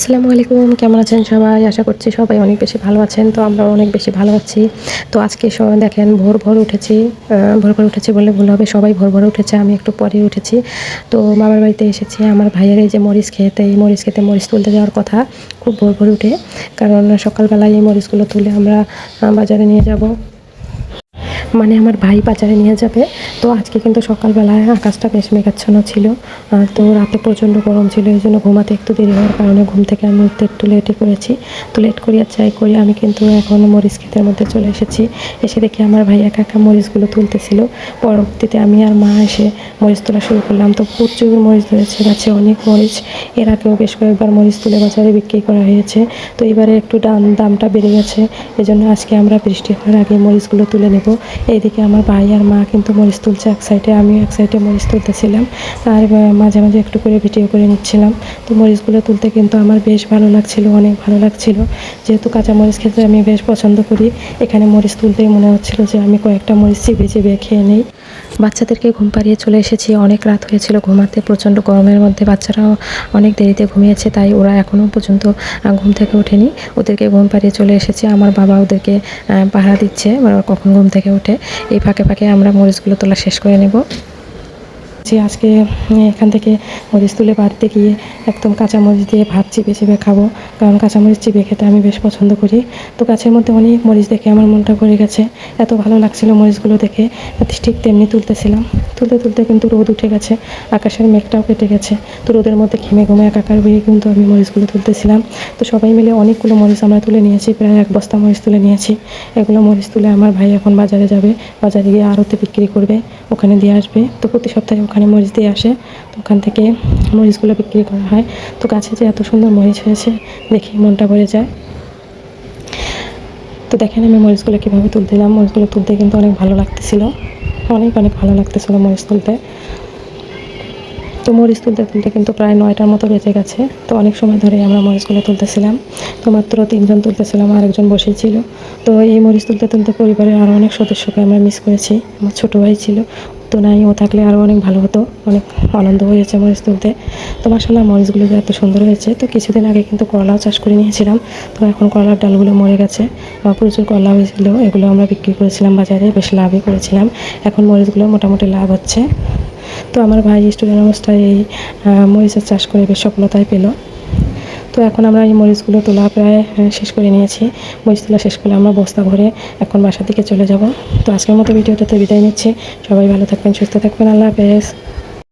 আসসালামু আলাইকুম, কেমন আছেন সবাই? আশা করছি সবাই অনেক বেশি ভালো আছেন। তো আমরা অনেক বেশি ভালো আছি। তো আজকে দেখেন, ভোর ভোর উঠেছি। ভোর ভোর উঠেছি বলে ভুল হবে, সবাই ভোর ভোর উঠেছে, আমি একটু পরে উঠেছি। তো মামার বাড়িতে এসেছি, আমার ভাইয়ের এই যে মরিচ খেতে, এই মরিচ খেতে মরিচ তুলতে যাওয়ার কথা, খুব ভোর ভোর উঠে। কারণ সকালবেলায় এই মরিচগুলো তুলে আমরা বাজারে নিয়ে যাব। মানে আমার ভাই বাজারে নিয়ে যাবে। তো আজকে কিন্তু সকালবেলায় আকাশটা বেশ মেঘাচ্ছন্ন ছিল। তো রাতে প্রচণ্ড গরম ছিল, এই জন্য ঘুমাতে একটু দেরি হওয়ার কারণে ঘুম থেকে আমি উঠতে একটু লেটই করেছি। তো লেট করি আর যাই করি আমি কিন্তু এখন মরিচ ক্ষেতের মধ্যে চলে এসেছি। এসে দেখি আমার ভাই একা একা মরিচগুলো তুলতেছিল। পরবর্তীতে আমি আর মা এসে মরিচ তোলা শুরু করলাম। তো প্রচুর মরিচ ধরেছে, গাছে অনেক মরিচ। এর আগেও বেশ কয়েকবার মরিচ তুলে বাজারে বিক্রি করা হয়েছে। তো এবারে একটু দাম, দামটা বেড়ে গেছে। এজন্য আজকে আমরা বৃষ্টি হওয়ার আগে মরিচগুলো তুলে নেব। এইদিকে আমার ভাই আর মা কিন্তু মরিচ তুলছে এক সাইডে আমিও এক সাইডে মরিচ তুলতেছিলাম। আর মাঝে মাঝে একটু করে ভিডিও করে নিচ্ছিলাম। তো মরিচগুলো তুলতে কিন্তু আমার বেশ ভালো লাগছিল, অনেক ভালো লাগছিল। যেহেতু কাঁচা মরিচ খেতে আমি বেশ পছন্দ করি, এখানে মরিচ তুলতেই মনে হচ্ছিল যে আমি কয়েকটা মরিচ চিবিয়ে চিবিয়ে খেয়ে নিই। বাচ্চাদেরকে ঘুম পাড়িয়ে চলে এসেছি, অনেক রাত হয়েছিল ঘুমাতে, প্রচণ্ড গরমের মধ্যে বাচ্চারাও অনেক দেরিতে ঘুমিয়েছে, তাই ওরা এখনও পর্যন্ত ঘুম থেকে ওঠেনি। ওদেরকে ঘুম পাড়িয়ে চলে এসেছি, আমার বাবা ওদেরকে পাহারা দিচ্ছে কখন ঘুম থেকে ওঠে এই ফাঁকে ফাঁকে আমরা মরিচগুলো তোলা শেষ করে নেব। যে আজকে এখান থেকে মরিচ তুলে বাড়িতে গিয়ে একদম কাঁচামরিচ দিয়ে ভাত চিপে চিপে খাব। কারণ কাঁচামরিচ চিপে খেতে আমি বেশ পছন্দ করি। তো গাছের মধ্যে অনেক মরিচ দেখে আমার মনটা ভরে গেছে। এত ভালো লাগছিল মরিচগুলো দেখে। ঠিক তেমনি তুলতেছিলাম। তুলতে তুলতে কিন্তু রোদ উঠে গেছে, আকাশের মেঘটাও কেটে গেছে। তো রোদের মধ্যে ঘেমে ঘুমে একাকার হয়ে কিন্তু আমি মরিচগুলো তুলতেছিলাম। তো সবাই মিলে অনেকগুলো মরিচ আমরা তুলে নিয়েছি, প্রায় এক বস্তা মরিচ তুলে নিয়েছি। এগুলো মরিচ তুলে আমার ভাই এখন বাজারে যাবে, বাজারে গিয়ে আড়তে বিক্রি করবে, ওখানে দিয়ে আসবে। তো প্রতি সপ্তাহে ওখানে মরিচ দিয়ে আসে, তো ওখান থেকে মরিচগুলো বিক্রি করা হয়। তো গাছে যে এত সুন্দর মরিচ হয়েছে দেখি মনটা ভরে যায়। তো দেখেন আমি মরিচগুলো কীভাবে তুলতে দিলাম মরিচগুলো তুলতে কিন্তু অনেক ভালো লাগতেছিল। অনেক অনেক ভালো লাগতেছিল মরিচ তুলতে তো মরিচ তুলতে তুলতে কিন্তু প্রায় নয়টার মতো বেঁচে গেছে। তো অনেক সময় ধরে আমরা মরিচগুলো তুলতেছিলাম। তো মাত্র তিনজন তুলতেছিলাম, আর একজন তো এই মরিচ তুলতে তুলতে পরিবারের আরও অনেক সদস্যকে আমরা মিস করেছি। আমার ছোটো ভাই ছিল। তো নাই, ও থাকলে আরও অনেক ভালো হতো, অনেক আনন্দ হয়েছে মরিচ তুলতে তো মাসাল্লাহ মরিচগুলো যে এত সুন্দর হয়েছে, তো কিছুদিন আগে কিন্তু করলাও চাষ করে নিয়েছিলাম, তো এখন করলার ডালগুলো মরে গেছে। বা প্রচুর করলা হয়েছিল, এগুলো আমরা বিক্রি করেছিলাম বাজারে, বেশ লাভই করেছিলাম। এখন মরিচগুলো মোটামুটি লাভ হচ্ছে। তো আমার ভাই স্টুডেন্ট অবস্থায় এই মরিচের চাষ করে বেশ সফলতায় পেল। তো এখন আমরা এই মরিচগুলো তোলা প্রায় শেষ করে নিয়েছি। মরিচ তোলা শেষ করে আমরা বস্তা ভরে এখন বাসার দিকে চলে যাব। তো আজকের মতো ভিডিওটাতে বিদায় নিচ্ছি। সবাই ভালো থাকবেন, সুস্থ থাকবেন। আল্লাহ হাফেজ।